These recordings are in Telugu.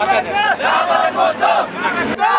আচ্ছা, আচ্ছা।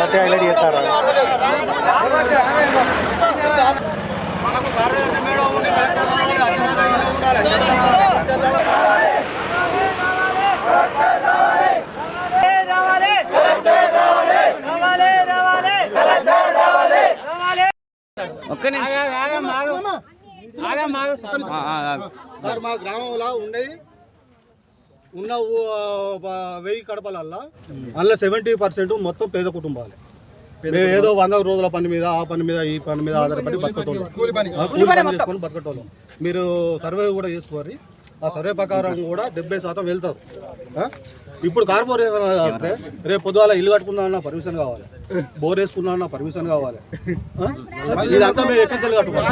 షర్ట్ హైలైట్ చేస్తారు ఒక్క మా గ్రామంలో ఉండేవి ఉన్న వెయ్యి కడపలల్లా అందులో సెవెంటీ పర్సెంట్ మొత్తం పేద కుటుంబాలే. ఏదో వంద రోజుల పని మీద ఆ పని మీద ఈ పని మీద ఆధారపడి బతకటోళ్ళం. కూలి పని. చేసుకొని బతకటోళ్ళం. మీరు సర్వే కూడా చేసుకోరి ఆ సర్వే ప్రకారం కూడా డెబ్బై శాతం వెళ్తారు? ఇప్పుడు కార్పొరేషన్ అంటే రేపు పొద్దుగాల ఇల్లు కట్టుకుందామన్నా పర్మిషన్ కావాలి. బోర్ వేసుకుందామన్నా పర్మిషన్ కావాలి? ఇదంతా మేము ఎక్కడ కట్టుకోవాలి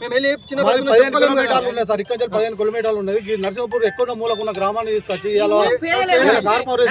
మేము వెళ్ళి చిన్న పదిహేను కిలోమీటర్లు. ఉన్నాయి సార్ ఇక్కడ నుంచి పదిహేను కిలోమీటర్లు ఉన్నది నరసింహపూర్ ఎక్కడ మూలకు ఉన్న గ్రామాన్ని తీసుకొచ్చి కార్పొరేషన్